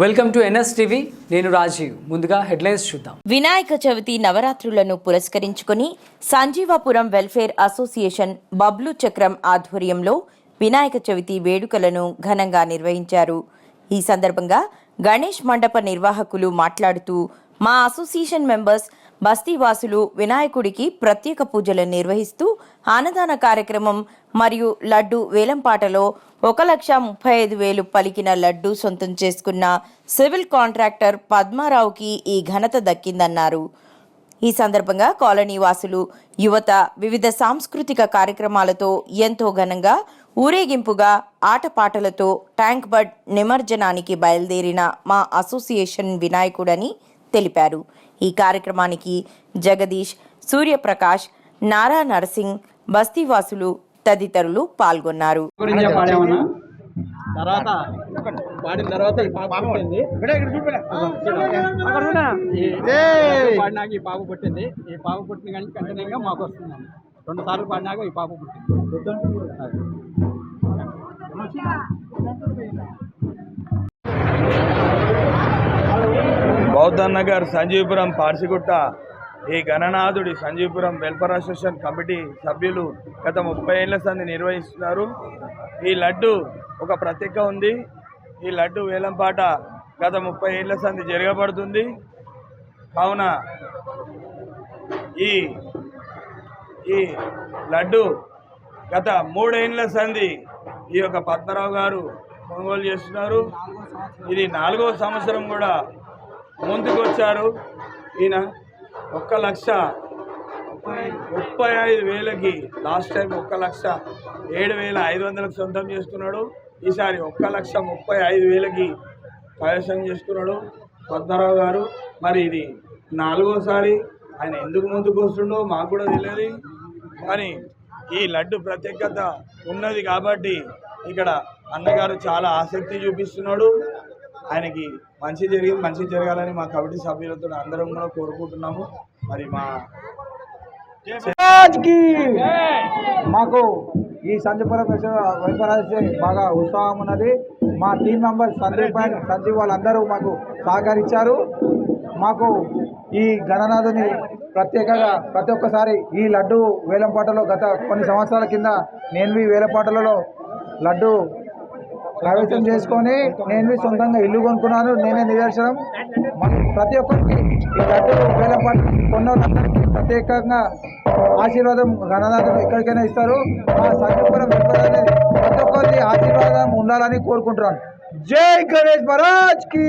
Welcome to NS TV. నేను రాజీవ్. ముందుగా headlines చూద్దాం. వినాయక చవితి నవరాత్రులను పురస్కరించుకుని సంజీవాపురం వెల్ఫేర్ అసోసియేషన్ బబ్లు చక్రం ఆధ్వర్యంలో వినాయక చవితి వేడుకలను ఘనంగా నిర్వహించారు. ఈ సందర్భంగా గణేష్ మండప నిర్వాహకులు మాట్లాడుతూ మా అసోసియేషన్ మెంబర్స్ బస్తీవాసులు వినాయకుడికి ప్రత్యేక పూజలు నిర్వహిస్తూ అన్నదాన కార్యక్రమం మరియు లడ్డు వేలంపాటలో ఒక లక్ష ముప్పై ఐదు వేలు పలికిన లడ్డు సొంతం చేసుకున్న సివిల్ కాంట్రాక్టర్ పద్మారావుకి ఈ ఘనత దక్కిందన్నారు. ఈ సందర్భంగా కాలనీ వాసులు యువత వివిధ సాంస్కృతిక కార్యక్రమాలతో ఎంతో ఘనంగా ఊరేగింపుగా ఆటపాటలతో ట్యాంక్ బడ్ నిమజ్జనానికి బయలుదేరిన మా అసోసియేషన్ వినాయకుడని తెలిపారు. ఈ కార్యక్రమానికి జగదీష్ సూర్యప్రకాష్ నారా నరసింగ్ బస్తీవాసులు తదితరులు పాల్గొన్నారు. తర్వాత పాడిన తర్వాత పాడినాక ఈ పాప పుట్టింది. ఈ పాప పుట్టిన కానీ కంటిన్యూగా మాకు వస్తుంది రెండు సార్లు పాడినాక ఈ పాప పుట్టింది. అది. నగర్ సంజీవపురం పార్సిగుట్ట ఈ గణనాథుడి సంజీవపురం వెల్ఫేర్ అసోసియేషన్ కమిటీ సభ్యులు గత ముప్పై ఏళ్ళ సంది నిర్వహిస్తున్నారు. ఈ లడ్డు ఒక ప్రత్యేక ఉంది. ఈ లడ్డు వేలంపాట గత ముప్పై ఏళ్ళ సంది జరగబడుతుంది. కావున ఈ ఈ లడ్డు గత మూడేళ్ళ సంధి ఈ యొక్క పద్మరావు గారు కొనుగోలు చేస్తున్నారు. ఇది నాలుగో సంవత్సరం కూడా ముందుకు వచ్చారు ఈయన ఒక్క లక్ష ముప్పై ఐదు వేలకి లాస్ట్ టైం ఒక్క లక్ష ఏడు వేల ఐదు వందలకు సొంతం చేసుకున్నాడు. ఈసారి ఒక్క లక్ష ముప్పై ఐదు వేలకి ప్రవేశం చేసుకున్నాడు. కొత్తరావు గారు. మరి ఇది నాలుగోసారి ఆయన ఎందుకు ముందుకు వస్తుండో మాకు కూడా తెలియదు కానీ ఈ లడ్డు ప్రత్యేకత ఉన్నది కాబట్టి ఇక్కడ అన్నగారు చాలా ఆసక్తి చూపిస్తున్నాడు. ఆయనకి మంచి జరిగింది మంచి జరగాలని మా కమిటీ సభ్యులతో అందరం కూడా కోరుకుంటున్నాము. మరి మా మాకు ఈ సంజపురం వైపరాజే బాగా ఉత్సాహం ఉన్నది. మా team members Sandeep and Sanjeev వాళ్ళందరూ మాకు సహకరించారు. మాకు ఈ గణనాథుని ప్రత్యేకంగా ప్రతి ఒక్కసారి ఈ లడ్డు వేలంపాటలో గత కొన్ని సంవత్సరాల కింద నేను వేలంపాటలలో లడ్డు ప్రవేశం చేసుకొని నేను సొంతంగా ఇల్లు కొనుక్కున్నాను. నేనే నిదర్శనం. ప్రతి ఒక్కరికి ఈ లడ్డు వేలంపాట కొన్న వాళ్ళందరికీ ప్రత్యేకంగా ఆశీర్వాదం గణనాథుడు ఎక్కడికైనా ఇస్తారు. ఆ సంజీపురం వెంకటరావు ప్రతి ఆశీర్వాదం ఉండాలని కోరుకుంటున్నాను జై గణేష్ మహారాజ్ కి